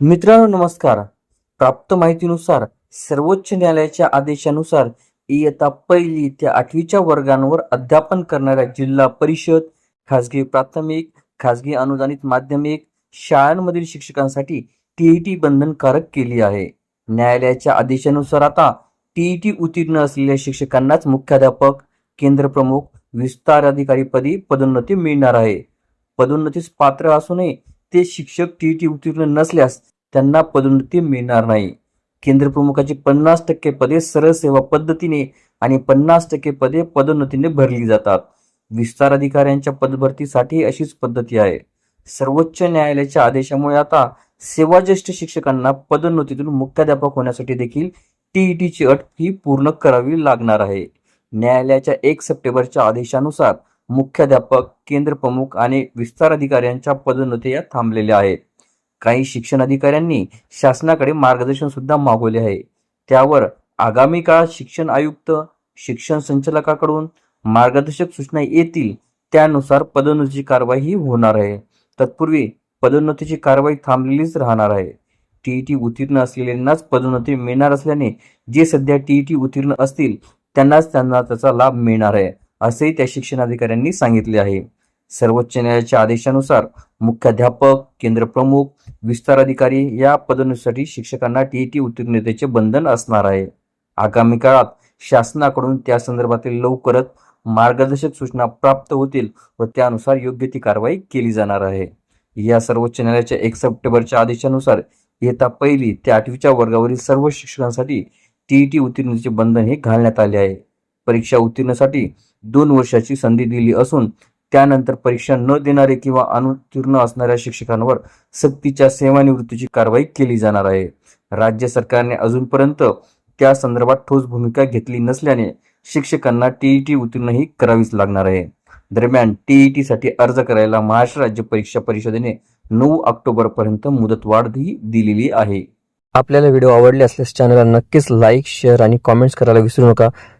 मित्रांनो नमस्कार. प्राप्त माहितीनुसार सर्वोच्च न्यायालयाच्या आदेशानुसार इयत्ता पहिली ते आठवीच्या वर्गांवर अध्यापन करणाऱ्या जिल्हा परिषद खाजगी प्राथमिक खाजगी अनुदानित माध्यमिक शाळांमधील शिक्षकांसाठी टीईटी बंधनकारक केली आहे. न्यायालयाच्या आदेशानुसार आता टीईटी उत्तीर्ण असलेल्या शिक्षकांनाच मुख्याध्यापक केंद्रप्रमुख विस्तार अधिकारी पदी पदोन्नती मिळणार आहे. पदोन्नतीस पात्र असूनही ते शिक्षक टीईटी उत्तीर्ण नसल्यास त्यांना पदोन्नती मिळणार नाही. केंद्र प्रमुखाची पन्नास टक्के पदे सरळ सेवा पद्धतीने आणि पन्नास टक्के पदे पदोन्नतीने भरली जातात. विस्तार अधिकाऱ्यांच्या पदभरतीसाठी अशीच पद्धती आहे. सर्वोच्च न्यायालयाच्या आदेशामुळे आता सेवाज्येष्ठ शिक्षकांना पदोन्नतीतून मुख्याध्यापक होण्यासाठी देखील टीईटीची अट ही पूर्ण करावी लागणार आहे. न्यायालयाच्या एक सप्टेंबरच्या आदेशानुसार मुख्याध्यापक केंद्र प्रमुख आणि विस्तार अधिकाऱ्यांच्या पदोन्नती या थांबलेल्या आहेत. काही शिक्षण अधिकाऱ्यांनी शासनाकडे मार्गदर्शन सुद्धा मागवले आहे. त्यावर आगामी काळात शिक्षण आयुक्त शिक्षण संचालकाकडून मार्गदर्शक सूचना येतील त्यानुसार पदोन्नतीची कारवाई ही होणार आहे. तत्पूर्वी पदोन्नतीची कारवाई थांबलेलीच राहणार आहे. टीईटी उत्तीर्ण असलेल्यांनाच पदोन्नती मिळणार असल्याने जे सध्या टीईटी उत्तीर्ण असतील त्यांनाच त्यांना त्याचा लाभ मिळणार आहे. असेही त्या शिक्षणाधिकाऱ्यांनी सांगितले आहे. सर्वोच्च न्यायालयाच्या आदेशानुसार मुख्याध्यापक केंद्र प्रमुख विस्तार अधिकारी या पदोन्नतीसाठी शिक्षकांना टीईटी उत्तीर्णतेचे बंधन असणार आहे. आगामी काळात शासनाकडून त्या संदर्भातील लवकरच मार्गदर्शक सूचना प्राप्त होतील व त्यानुसार योग्य ती कारवाई केली जाणार आहे. या सर्वोच्च न्यायालयाच्या एक सप्टेंबरच्या आदेशानुसार येता पहिली ते आठवीच्या वर्गावरील सर्व शिक्षकांसाठी टीईटी उत्तीर्णतेचे बंधन हे घालण्यात आले आहे. परीक्षा उत्तीर्णसाठी दोन वर्षाची संधी दिली असून त्यानंतर परीक्षा न देणारे किंवा अनुत्तीर्ण असणाऱ्या शिक्षकांवर सक्तीच्या सेवानिवृत्तीची कारवाई केली जाणार आहे. राज्य सरकारने अजूनपर्यंत त्या संदर्भात ठोस भूमिका घेतली नसल्याने शिक्षकांना टीईटी उत्तीर्णही करावीच लागणार आहे. दरम्यान टीईटी साठी अर्ज करायला महाराष्ट्र राज्य परीक्षा परिषदेने नऊ ऑक्टोबर पर्यंत मुदतवाढही दिलेली आहे. आपल्याला व्हिडिओ आवडले असल्यास चॅनलला नक्कीच लाईक शेअर आणि कॉमेंट्स करायला विसरू नका.